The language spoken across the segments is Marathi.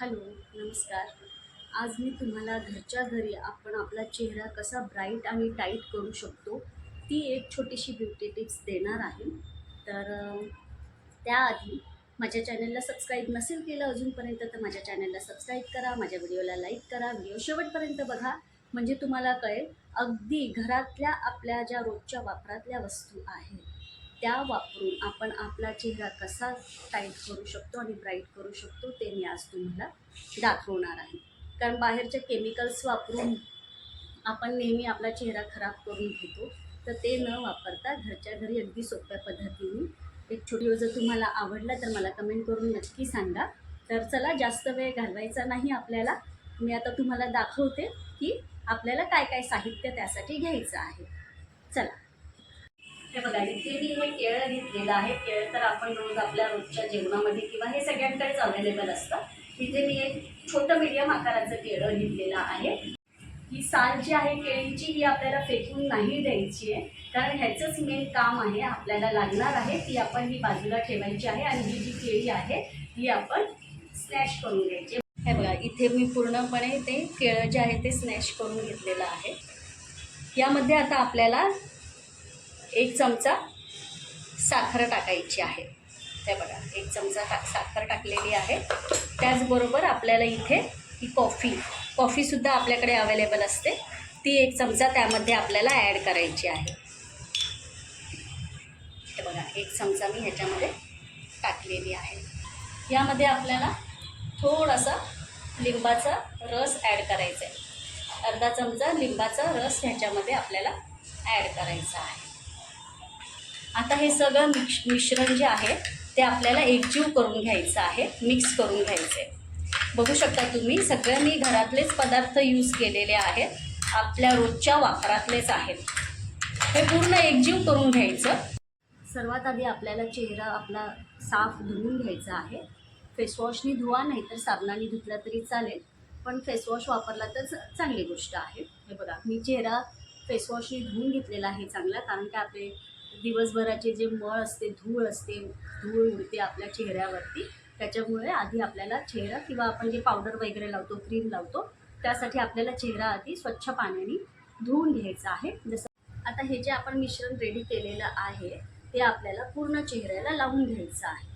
हॅलो नमस्कार. आज मी तुम्हाला घरच्या घरी आपण आपला चेहरा कसा ब्राईट आणि टाईट करू शकतो ती एक छोटीशी ब्युटी टिप्स देणार आहे. तर त्याआधी माझ्या चॅनलला सबस्क्राईब नसेल केलं अजूनपर्यंत तर माझ्या चॅनलला सबस्क्राईब करा माझ्या व्हिडिओला लाईक करा व्हिडिओ शेवटपर्यंत बघा. म्हणजे तुम्हाला कळेल अगदी घरातल्या आपल्या ज्या रोजच्या वापरातल्या वस्तू आहेत त्या वापरून आपण आपला चेहरा कसा टाईट करू शकतो आणि ब्राईट करू शकतो ते मी आज तुम्हाला दाखवणार आहे. कारण बाहेरचे केमिकल्स वापरून आपण नेहमी आपला चेहरा खराब करून घेतो तर ते न वापरता घरच्या घरी अगदी सोप्या पद्धतीने एक छोटी व्हिडिओ जर तुम्हाला आवडला तर मला कमेंट करून नक्की सांगा. तर चला जास्त वेळ घालवायचा नाही आपल्याला. मी आता तुम्हाला दाखवते की आपल्याला काय काय साहित्य त्यासाठी घ्यायचं आहे. चला. हे बघा इथे मी हे केळं घेतलेलं आहे. केळं तर आपण रोज आपल्या रोजच्या जेवणामध्ये किंवा हे सगळ्यांकडेच अवेलेबल असतं. तिथे मी एक छोटं मीडियम आकाराचं केळं घेतलेलं आहे. ही साल जी आहे केळीची ही आपल्याला फेकून नाही द्यायची आहे. कारण ह्याचंच मेन काम आहे आपल्याला लागणार आहे ती आपण ही बाजूला ठेवायची आहे आणि ही जी केळी आहे ही आपण स्नॅश करून घ्यायची हे बघा इथे मी पूर्णपणे ते केळं जे आहे ते स्नॅश करून घेतलेलं आहे. यामध्ये आता आपल्याला एक चमचा साखर टाकायची आहे. त्या बघा एक चमचा टा साखर टाकलेली आहे. त्याचबरोबर आपल्याला इथे ही कॉफी कॉफीसुद्धा आपल्याकडे अवेलेबल असते. ती एक चमचा त्यामध्ये आपल्याला ॲड करायची आहे. हे बघा एक चमचा मी ह्याच्यामध्ये टाकलेली आहे. यामध्ये आपल्याला थोडासा लिंबाचा रस ॲड करायचा आहे. अर्धा चमचा लिंबाचा रस ह्याच्यामध्ये आपल्याला ॲड करायचा आहे. आता हे सगळं मिक्ष मिश्रण जे आहे ते आपल्याला एकजीव करून घ्यायचं आहे मिक्स करून घ्यायचे बघू शकता तुम्ही सगळे मी घरातलेच पदार्थ यूज केलेले आहेत आपल्या रोजच्या वापरातलेच आहेत. हे पूर्ण एकजीव करून घ्यायचं. सर्वात आधी आपल्याला चेहरा आपला साफ धुवून घ्यायचा आहे. फेसवॉशनी धुवा नाही तर साबणाने धुतला तरी चालेल. पण फेसवॉश वापरला तर चांगली गोष्ट आहे. हे बघा मी चेहरा फेसवॉशनी धुवून घेतलेला आहे चांगला कारण की आपले दिवसभराचे जे मळ असते धूळ असते धूळ उडते आपल्या चेहऱ्यावरती. त्याच्यामुळे आधी आपल्याला चेहरा किंवा आपण जे पावडर वगैरे लावतो क्रीम लावतो त्यासाठी आपल्याला चेहरा आधी स्वच्छ पाण्याने धुवून घ्यायचा आहे. जसं आता हे जे आपण मिश्रण रेडी केलेलं आहे ते आपल्याला पूर्ण चेहऱ्याला लावून घ्यायचं आहे.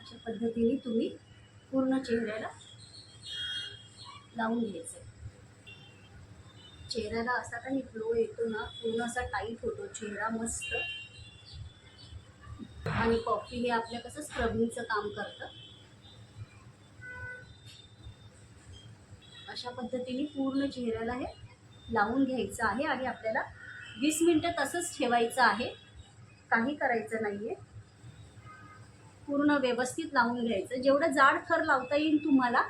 अशा पद्धतीने तुम्ही पूर्ण चेहऱ्याला लावून घ्यायचं चेहऱ्याला असा काही ग्लो येतो ना पूर्ण असा टाईट होतो चेहरा मस्त. आणि कॉफी हे आपल्या कसं स्क्रबिंगचं काम करतं. अशा पद्धतीने पूर्ण चेहऱ्याला हे लावून घ्यायचं आहे आणि आपल्याला वीस मिनटं तसंच ठेवायचं आहे. काही करायचं नाही आहे पूर्ण व्यवस्थित लावून घ्यायचं. जेवढं जाड थर लावता येईल तुम्हाला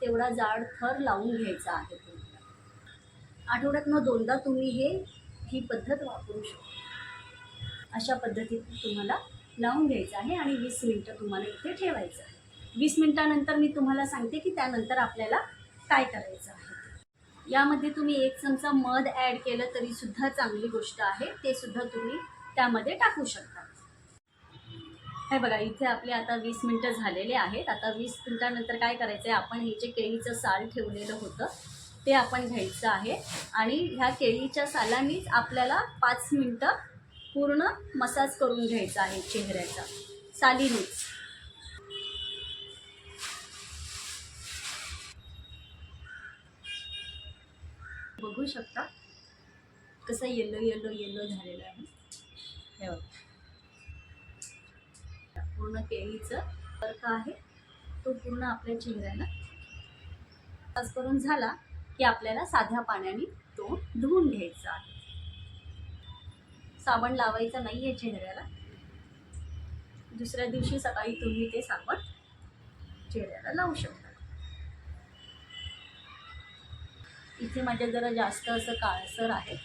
तेवढा जाड थर लावून घ्यायचा आहे. आठवड्यातनं दोनदा तुम्ही हे ही पद्धत वापरू शकता. अशा पद्धतीत तुम्हाला लावून घ्यायचं आहे आणि वीस मिनटं तुम्हाला इथे ठेवायचं आहे. वीस मिनटानंतर मी तुम्हाला सांगते की त्यानंतर आपल्याला काय करायचं आहे. यामध्ये तुम्ही एक चमचा मध ॲड केलं तरी सुद्धा चांगली गोष्ट आहे. ते सुद्धा तुम्ही त्यामध्ये टाकू शकता. हे बघा इथे आपले आता वीस मिनटं झालेले आहेत. आता वीस मिनटानंतर काय करायचं आहे आपण हे जे केळीचं साल ठेवलेलं होतं ते आपण घ्यायचं आहे. आणि ह्या केळीच्या सालानीच आपल्याला पाच मिनटं पूर्ण मसाज करून घ्यायचा आहे चेहऱ्याचा. सालीनीच. बघू शकता कसं येलो येलो येलो झालेलं आहे. हे बघा. पूर्ण केळीचं अर्क आहे. तो पूर्ण आपल्या चेहऱ्याला करून झाला. की आपल्याला साध्या पाण्याने तो धुवून घ्यायचा आहे. साबण लावायचा नाही आहे चेहऱ्याला. दुसऱ्या दिवशी सकाळी तुम्ही ते साबण चेहऱ्याला लावू शकता. इथे माझ्या जरा जास्त असं काळसर आहे.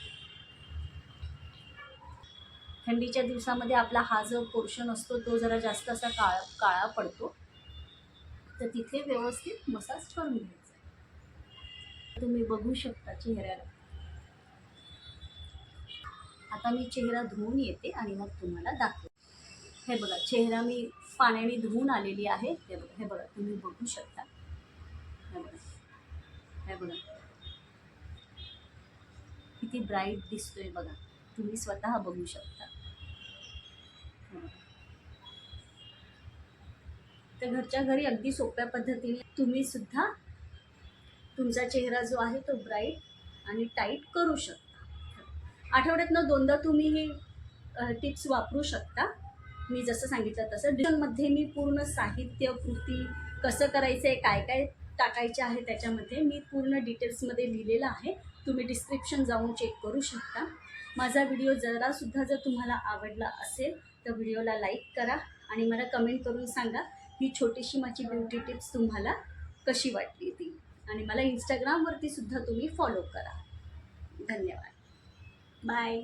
थंडीच्या दिवसामध्ये आपला हा जो पोर्शन असतो तो जरा जास्त असा काळा काळा पडतो. तर तिथे व्यवस्थित मसाज करून घ्यायचा तुम्ही बघू शकता चेहऱ्याला. आता मी चेहरा धुवून येते आणि मग तुम्हाला दाखवते. हे बघा चेहरा मी पाण्याने धुवून आलेली आहे. हे बघा हे बघा तुम्ही बघू शकता. हे बघा हे बघा. किती ब्राईट दिसतोय बघा. तुम्ही स्वतः बघू शकता. तर घरच्या घरी अगदी सोप्या पद्धतीने तुम्ही सुद्धा तुमचा चेहरा जो आहे तो ब्राईट आणि टाईट करू शकता. आठवड्यातनं दोनदा तुम्ही ही टिप्स वापरू शकता. मी जसं सांगितलं तसं डिझनमध्ये मी पूर्ण साहित्य कृती कसं करायचं आहे काय काय टाकायचे आहे त्याच्यामध्ये मी पूर्ण डिटेल्समध्ये लिहिलेलं आहे. तुम्ही डिस्क्रिप्शन जाऊन चेक करू शकता. माझा व्हिडिओ जरासुद्धा जर तुम्हाला आवडला असेल तर व्हिडिओला लाईक करा आणि मला कमेंट करून सांगा ही छोटीशी माझी ब्युटी टिप्स तुम्हाला कशी वाटली ती. आणि मला इंस्टाग्रामवरती सुद्धा तुम्ही फॉलो करा. धन्यवाद. बाय